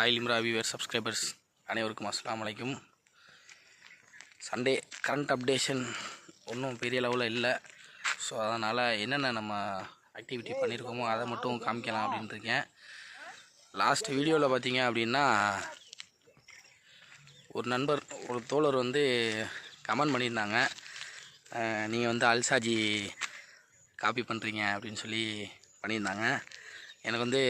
Oil Limra viewer subscribers அனைவருக்கும் அஸ்லாம் வலைக்கும் சண்டே கரண்ட் அப்டேஷன் ஒன்றும் பெரிய லெவலில் இல்லை. ஸோ அதனால் என்னென்ன நம்ம ஆக்டிவிட்டி பண்ணியிருக்கோமோ அதை மட்டும் காமிக்கலாம் அப்படின்ட்டு இருக்கேன். லாஸ்ட் வீடியோவில் பார்த்தீங்க அப்படின்னா ஒரு நண்பர் ஒரு தோழர் வந்து கமெண்ட் பண்ணியிருந்தாங்க. நீங்கள் வந்து அல்சாஜி காப்பி பண்ணுறீங்க அப்படின்னு சொல்லி பண்ணியிருந்தாங்க. எனக்கு வந்து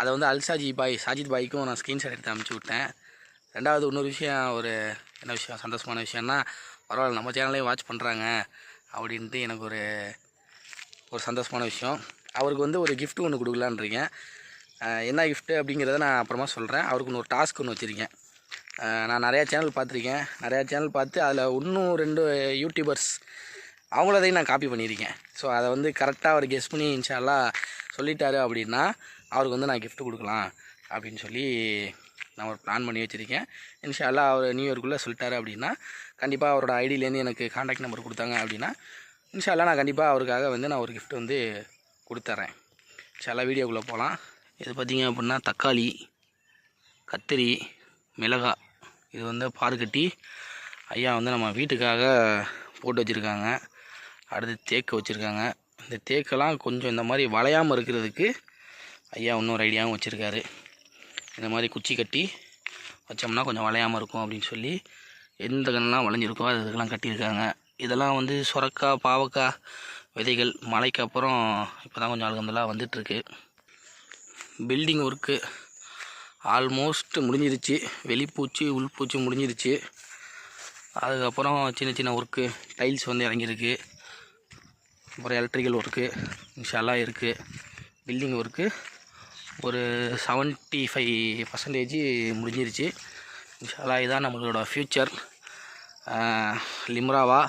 அதை வந்து அல்சாஜி பாய் சாஜித் பாய்க்கும் நான் ஸ்க்ரீன்ஷாட் எடுத்து அமுச்சு விட்டேன். ரெண்டாவது இன்னொரு விஷயம் ஒரு என்ன விஷயம் சந்தோஷமான விஷயம்னா பரவாயில்ல நம்ம சேனலையும் வாட்ச் பண்ணுறாங்க அப்படின்ட்டு எனக்கு ஒரு ஒரு சந்தோஷமான விஷயம். அவருக்கு வந்து ஒரு கிஃப்ட்டு ஒன்று கொடுக்கலான்னு இருக்கேன். என்ன கிஃப்ட்டு அப்படிங்கிறத நான் அப்புறமா சொல்கிறேன் அவருக்கு இன்னும் ஒரு டாஸ்க் ஒன்று வச்சுருக்கேன் நான் நிறையா சேனல் பார்த்துருக்கேன். நிறையா சேனல் பார்த்து அதில் இன்னும் ரெண்டு யூடியூபர்ஸ் அவங்களதையும் நான் காப்பி பண்ணியிருக்கேன். ஸோ அதை வந்து கரெக்டாக அவர் கெஸ் பண்ணி இன்ஷால்லாம் சொல்லிட்டாரு அப்படின்னா அவருக்கு வந்து நான் கிஃப்ட்டு கொடுக்கலாம் அப்படின்னு சொல்லி நான் ஒரு பிளான் பண்ணி வச்சுருக்கேன். இன்ஷால்லா அவர் நியூ இயர்க்குள்ளே சொல்லிட்டாரு அப்படின்னா கண்டிப்பாக அவரோட ஐடியிலேருந்து எனக்கு காண்டாக்ட் நம்பர் கொடுத்தாங்க அப்படின்னா இன்ஷால்லா நான் கண்டிப்பாக அவருக்காக வந்து நான் ஒரு கிஃப்ட் வந்து கொடுத்துட்றேன் இன்ஷால்லா வீடியோக்குள்ளே போகலாம் இது பார்த்தீங்க அப்படின்னா தக்காளி கத்திரி மிளகாய் இது வந்து பாரு ஐயா வந்து நம்ம வீட்டுக்காக போட்டு வச்சுருக்காங்க. அடுத்து தேக்கு வச்சுருக்காங்க. இந்த தேக்கெல்லாம் கொஞ்சம் இந்த மாதிரி வளையாமல் இருக்கிறதுக்கு ஐயா இன்னொரு ஐடியாவும் வச்சுருக்காரு. இந்த மாதிரி குச்சி கட்டி வச்சோம்னா கொஞ்சம் வளையாமல் இருக்கும் அப்படின்னு சொல்லி எந்த கண்ணெலாம் வளைஞ்சிருக்கோ அது இதுக்கெல்லாம் கட்டியிருக்காங்க. இதெல்லாம் வந்து சுரக்காய் பாவக்காய் விதைகள் மழைக்கு அப்புறம் இப்போ தான் கொஞ்சம் அழுகந்தெல்லாம் வந்துட்டுருக்கு. பில்டிங் ஒர்க்கு ஆல்மோஸ்ட் முடிஞ்சிருச்சு. வெளிப்பூச்சி உள்பூச்சி முடிஞ்சிருச்சு. அதுக்கப்புறம் சின்ன சின்ன ஒர்க்கு டைல்ஸ் வந்து இறங்கியிருக்கு. அப்புறம் எலக்ட்ரிக்கல் ஒர்க்கு இன்ஷால்லாம் இருக்குது பில்டிங் ஒர்க்கு ஒரு செவன்ட்டி ஃபைவ் பர்சன்டேஜ் முடிஞ்சிருச்சு. இன்ஷாலா இதான் நம்மளோட ஃப்யூச்சர் லிம்ராவா?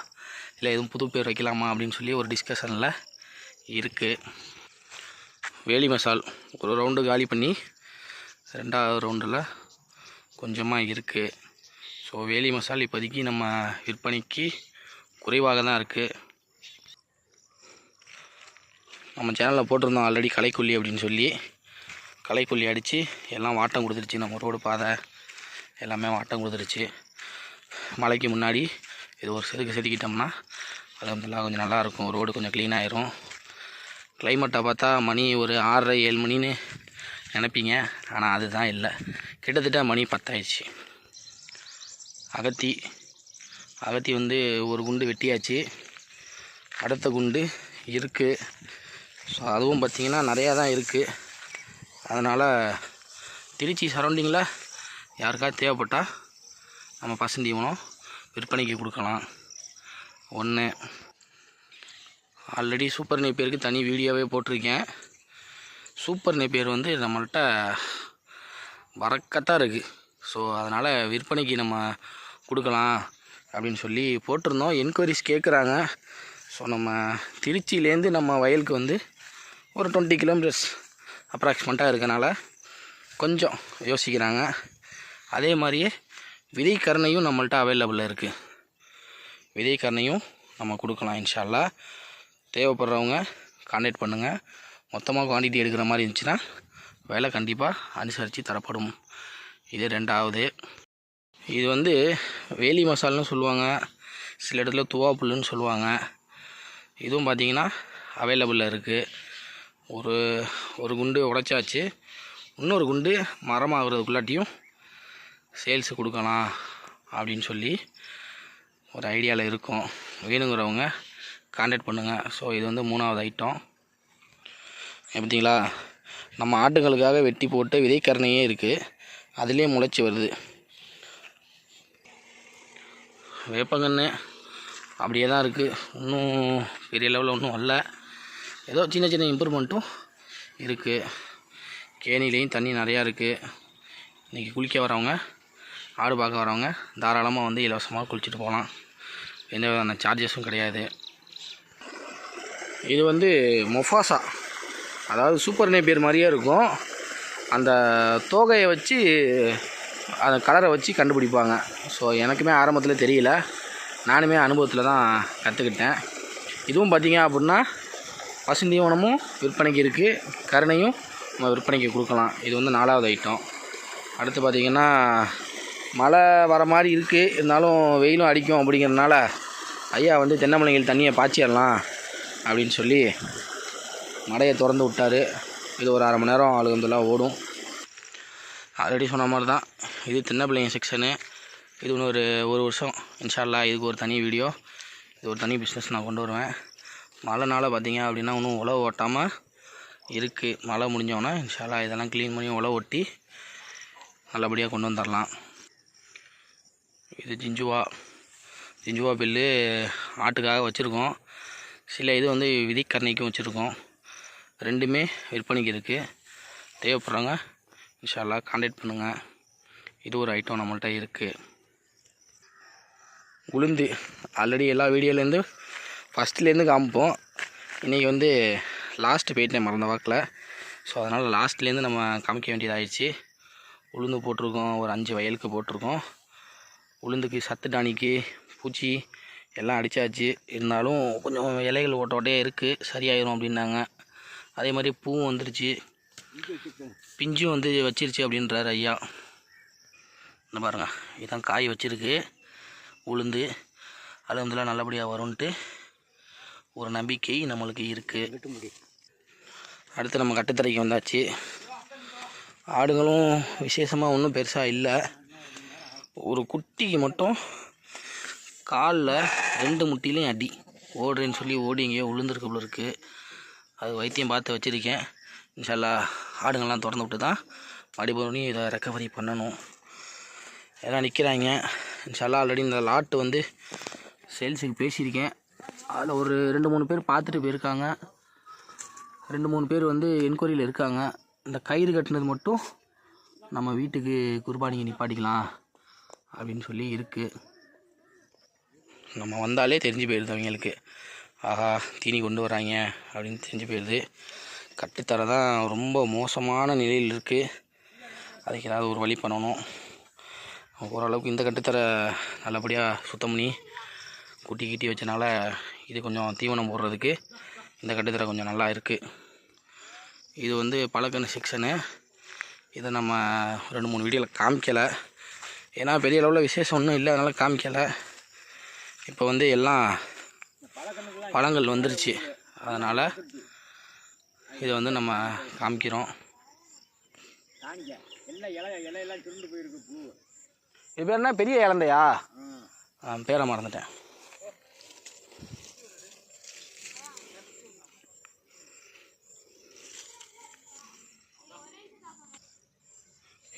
இல்லை எதுவும் புது பேர் வைக்கலாமா அப்படின்னு சொல்லி ஒரு டிஸ்கஷனில் இருக்குது வேலி மசால் ஒரு ரவுண்டு காலி பண்ணி ரெண்டாவது ரவுண்டில் கொஞ்சமாக இருக்குது ஸோ வேலி மசால் இப்போதைக்கு நம்ம விற்பனைக்கு குறைவாக தான் இருக்குது நம்ம சேனலில் போட்டிருந்தோம் ஆல்ரெடி களைக்கொல்லி அப்படின்னு சொல்லி. களைக்கொல்லி அடித்து எல்லாம் வாட்டம் கொடுத்துருச்சு நம்ம ரோடு பாதை எல்லாமே வாட்டம் கொடுத்துருச்சு மழைக்கு முன்னாடி இது ஒரு செதுக்கு செதுக்கிட்டோம்னா அது வந்து கொஞ்சம் நல்லாயிருக்கும் ரோடு கொஞ்சம் க்ளீன் ஆயிரும். கிளைமேட்டை பார்த்தா மணி ஒரு ஆறரை ஏழு மணின்னு நினைப்பீங்க. ஆனால் அதுதான் இல்லை. கிட்டத்தட்ட மணி பத்தாயிடுச்சு. அகத்தி அகத்தி வந்து ஒரு குண்டு வெட்டியாச்சு. அடுத்த குண்டு இருக்குது ஸோ அதுவும் பார்த்திங்கன்னா நிறையா தான் இருக்குது அதனால் திருச்சி சரௌண்டிங்கில் யாருக்காவது தேவைப்பட்டால் நம்ம பசந்தீவனம் விற்பனைக்கு கொடுக்கலாம். ஒன்று ஆல்ரெடி சூப்பர் நேப்பியருக்கு தனி வீடியோவே போட்டிருக்கேன். சூப்பர் நேப்பியர் வந்து நம்மள்ட்ட வரக்கத்தான் இருக்குது ஸோ அதனால் விற்பனைக்கு நம்ம கொடுக்கலாம் அப்படின்னு சொல்லி போட்டிருந்தோம். என்கொயரிஸ் கேட்குறாங்க ஸோ நம்ம திருச்சியிலேருந்து நம்ம வயலுக்கு வந்து ஒரு டுவெண்ட்டி கிலோமீட்டர்ஸ் அப்ராக்சிமேட்டாக இருக்கனால கொஞ்சம் யோசிக்கிறாங்க. அதே மாதிரியே விதைக்கரணையும் நம்மள்ட்ட அவைலபிளில் இருக்குது விதைக்கரணையும் நம்ம கொடுக்கலாம் இன்ஷால்லா. தேவைப்படுறவங்க கான்டாக்ட் பண்ணுங்கள் மொத்தமாக குவான்டிட்டி எடுக்கிற மாதிரி இருந்துச்சுன்னா விலை கண்டிப்பாக அனுசரித்து தரப்படும். இது ரெண்டாவது. இது வந்து வேலி மசால்னு சொல்லுவாங்க. சில இடத்துல துவாப்புல்லுன்னு சொல்லுவாங்க. இதுவும் பார்த்தீங்கன்னா அவைலபிளில் இருக்குது ஒரு ஒரு குண்டு உடைச்சாச்சு. இன்னொரு குண்டு மரமாகிறதுக்குள்ளாட்டியும் சேல்ஸு கொடுக்கலாம் அப்படின்னு சொல்லி ஒரு ஐடியாவில் இருக்கும். வேணுங்கிறவங்க கான்டாக்ட் பண்ணுங்கள் ஸோ இது வந்து மூணாவது ஐட்டம் எப்படிங்களா நம்ம ஆட்டுங்களுக்காக வெட்டி போட்டு விதைக்கரணையே இருக்குது அதுலேயே முளைச்சி வருது. வேப்பங்கன்று அப்படியே தான் இருக்குது இன்னும் பெரிய லெவலில் ஒன்றும் வரல ஏதோ சின்ன சின்ன இம்ப்ரூவ்மெண்ட்டும் இருக்குது கேணிலையும் தண்ணி நிறையா இருக்குது இன்றைக்கி குளிக்க வரவங்க ஆடு பார்க்க வரவங்க தாராளமாக வந்து இலவசமாக குளிச்சுட்டு போகலாம். எந்த விதமான சார்ஜஸும் கிடையாது. இது வந்து மொஃபாசா. அதாவது சூப்பர் நேப்பியர் மாதிரியே இருக்கும். அந்த தோகையை வச்சு அந்த கலரை வச்சு கண்டுபிடிப்பாங்க. ஸோ எனக்குமே ஆரம்பத்தில் தெரியல. நானுமே அனுபவத்தில் தான் கற்றுக்கிட்டேன் இதுவும் பார்த்திங்க அப்படின்னா பசுந்தீவனமும் விற்பனைக்கு இருக்குது கருணையும் நம்ம விற்பனைக்கு கொடுக்கலாம். இது வந்து நாலாவது ஐட்டம் அடுத்து பார்த்திங்கன்னா மழை வர மாதிரி இருக்குது இருந்தாலும் வெயிலும் அடிக்கும் அப்படிங்கிறதுனால ஐயா வந்து தென்னமலைகள் தண்ணியை பாய்ச்சிடலாம் அப்படின்னு சொல்லி மடையை திறந்து விட்டார். இது ஒரு அரை மணி நேரம் அழுகந்தெல்லாம் ஓடும். ஆல்ரெடி சொன்ன மாதிரி தான் இது சின்ன பிள்ளைங்க செக்ஷனு இது இன்னும் ஒரு ஒரு வருஷம். இன்ஷால்லா இதுக்கு ஒரு தனி வீடியோ இது ஒரு தனி பிஸ்னஸ் நான் கொண்டு வருவேன். மழைனால பார்த்தீங்க அப்படின்னா இன்னும் உழவு ஓட்டாமல் இருக்குது மழை முடிஞ்சோன்னா இன்ஷால்லா இதெல்லாம் க்ளீன் பண்ணி உழவு ஒட்டி நல்லபடியாக கொண்டு வந்துடலாம் இது ஜிஞ்சுவா. ஜிஞ்சுவா பில்லு ஆட்டுக்காக வச்சுருக்கோம். சில இது வந்து விதிக்கரணைக்கும் வச்சுருக்கோம். ரெண்டுமே விற்பனைக்கு இருக்குது தேவைப்படுறவங்க இன்ஷால்லா கான்டாக்ட் பண்ணுங்கள் இது ஒரு ஐட்டம் நம்மள்கிட்ட இருக்குது உளுந்து. ஆல்ரெடி எல்லா வீடியோலேருந்து ஃபஸ்ட்லேருந்து காமிப்போம். இன்றைக்கி வந்து லாஸ்ட்டு போயிட்டேன் மறந்த வாக்கில் ஸோ அதனால் லாஸ்ட்லேருந்து நம்ம காமிக்க வேண்டியதாகிடுச்சு உளுந்து போட்டிருக்கோம் ஒரு அஞ்சு வயலுக்கு போட்டிருக்கோம். உளுந்துக்கு சத்து டானிக்கு பூச்சி எல்லாம் அடித்தாச்சு இருந்தாலும் கொஞ்சம் இலைகள் ஓட்ட ஓட்டையே இருக்குது சரியாயிரும் அப்படின்னாங்க. அதே மாதிரி பூவும் வந்துருச்சு. பிஞ்சும் வந்து வச்சிருச்சு அப்படின்றாரு ஐயா. இந்த பாருங்கள் இதுதான் காய் வச்சிருக்கு. உளுந்து அலமதுல்லாம் நல்லபடியாக வரும்ன்ட்டு ஒரு நம்பிக்கை நம்மளுக்கு இருக்குது அடுத்து நம்ம கட்டுத்தரைக்கு வந்தாச்சு. ஆடுகளும் விசேஷமாக ஒன்றும் பெருசாக இல்லை. ஒரு குட்டிக்கு மட்டும் காலில் ரெண்டு முட்டிலையும் அடி. ஓடுறேன்னு சொல்லி ஓடி எங்கேயோ விழுந்திருக்கு போல இருக்குது அது வைத்தியம் பார்த்து வச்சுருக்கேன். இன்ஷால்லா ஆடுங்கள்லாம் திறந்து விட்டு தான் மறுபடி இதை ரெக்கவரி பண்ணணும். எல்லாம் நிற்கிறாங்க இன்ஷால்லா ஆல்ரெடி இந்த லாட்டு வந்து சேல்ஸுக்கு பேசியிருக்கேன். அதில் ஒரு ரெண்டு மூணு பேர் பார்த்துட்டு போயிருக்காங்க. ரெண்டு மூணு பேர் வந்து என்கொயரியில் இருக்காங்க. இந்த கயிறு கட்டினது மட்டும் நம்ம வீட்டுக்கு குர்பானிங்க நிப்பாட்டிக்கலாம் அப்படின்னு சொல்லி இருக்குது நம்ம வந்தாலே தெரிஞ்சு போயிடுது அவங்களுக்கு. ஆஹா தீனி கொண்டு வராங்க அப்படின்னு தெரிஞ்சு போயிடுது கட்டுத்தர தான் ரொம்ப மோசமான நிலையில் இருக்குது அதுக்கு ஏதாவது ஒரு வழி பண்ணணும். ஓரளவுக்கு இந்த கட்டுத்தர நல்லபடியாக சுத்தம் பண்ணி குட்டி கிட்டி வச்சனால இது கொஞ்சம் தீவனம் போடுறதுக்கு இந்த கட்டுத்தரை கொஞ்சம் நல்லா இருக்குது இது வந்து பழக்கணு செக்ஷனு. இதை நம்ம ரெண்டு மூணு வீடியோவில் காமிக்கலை. ஏன்னா பெரிய அளவில் விசேஷம் ஒன்றும் இல்லை அதனால் காமிக்கலை. இப்போ வந்து எல்லாம் பழங்கள் வந்துருச்சு. அதனால் இதை வந்து நம்ம காமிக்கிறோம். இது பேர் என்ன? பெரிய இலந்தையா ஆ, பேரை மறந்துட்டேன்.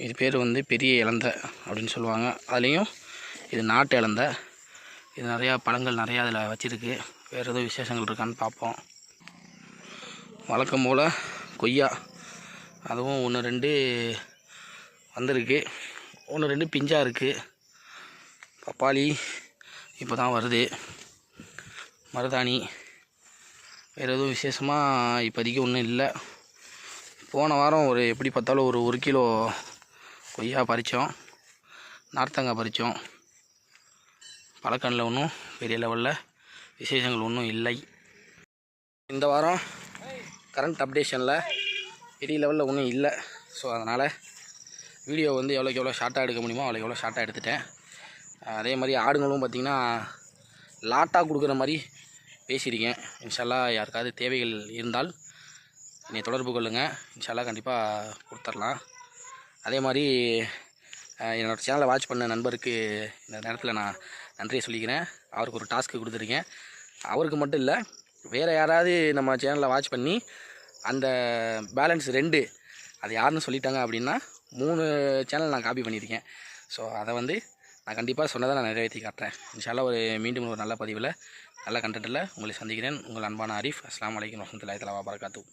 இது பேர் வந்து பெரிய இலந்தை அப்படின்னு சொல்லுவாங்க. அதுலேயும் இது நாட்டு இலந்தை. இது நிறையா பழங்கள் நிறையா அதில் வச்சுருக்கு. வேறு எதுவும் விசேஷங்கள் இருக்கான்னு பார்ப்போம். வழக்கம் போல் கொய்யா. அதுவும் ஒன்று ரெண்டு வந்திருக்கு. ஒன்று ரெண்டு பிஞ்சாக இருக்குது பப்பாளி இப்போ தான் வருது. மருதாணி. வேறு எதுவும் விசேஷமாக இப்போதைக்கு ஒன்றும் இல்லை. போன வாரம் ஒரு எப்படி பார்த்தாலும் ஒரு ஒரு கிலோ கொய்யா பறித்தோம் நார்த்தங்காய் பறித்தோம். பழக்கண்ணில் ஒன்றும் பெரிய லெவலில் விசேஷங்கள் ஒன்றும் இல்லை. இந்த வாரம் கரண்ட் அப்டேஷனில் பெரிய லெவலில் ஒன்றும் இல்லை. ஸோ அதனால் வீடியோ வந்து எவ்வளோக்கு எவ்வளோ ஷார்ட்டாக எடுக்க முடியுமோ அவ்வளோக்கு எவ்வளோ ஷார்ட்டாக எடுத்துட்டேன். அதே மாதிரி ஆடுங்களும் பார்த்திங்கன்னா லாட்டாக கொடுக்குற மாதிரி பேசியிருக்கேன். இன்ஷால்லா யாருக்காவது தேவைகள் இருந்தால் என்னை தொடர்பு கொள்ளுங்கள் இன்ஷால்லா கண்டிப்பாக கொடுத்துர்லாம் அதே மாதிரி என்னோடய என்னோட சேனலை வாட்ச் பண்ண நண்பருக்கு இந்த நேரத்தில் நான் நன்றியை சொல்லிக்கிறேன். அவருக்கு ஒரு டாஸ்க்கு கொடுத்துருக்கேன். அவருக்கு மட்டும் இல்லை வேறு யாராவது நம்ம சேனலை வாட்ச் பண்ணி அந்த பேலன்ஸ் ரெண்டு அது யாருன்னு சொல்லிட்டாங்க அப்படின்னா மூணு சேனல் நான் காப்பி பண்ணியிருக்கேன். ஸோ அதை வந்து நான் கண்டிப்பாக சொன்னதை நான் நிறைவேற்றி காட்டுறேன். இன்ஷால்லா ஒரு மீண்டும் ஒரு நல்ல பதிவில் நல்ல கண்டென்ட்டில் உங்களை சந்திக்கிறேன். உங்கள் அன்பான அரிஃப் அஸ்லாம் வலைக்கம் வரமத்துல்லாஹி தலா வரகாத்து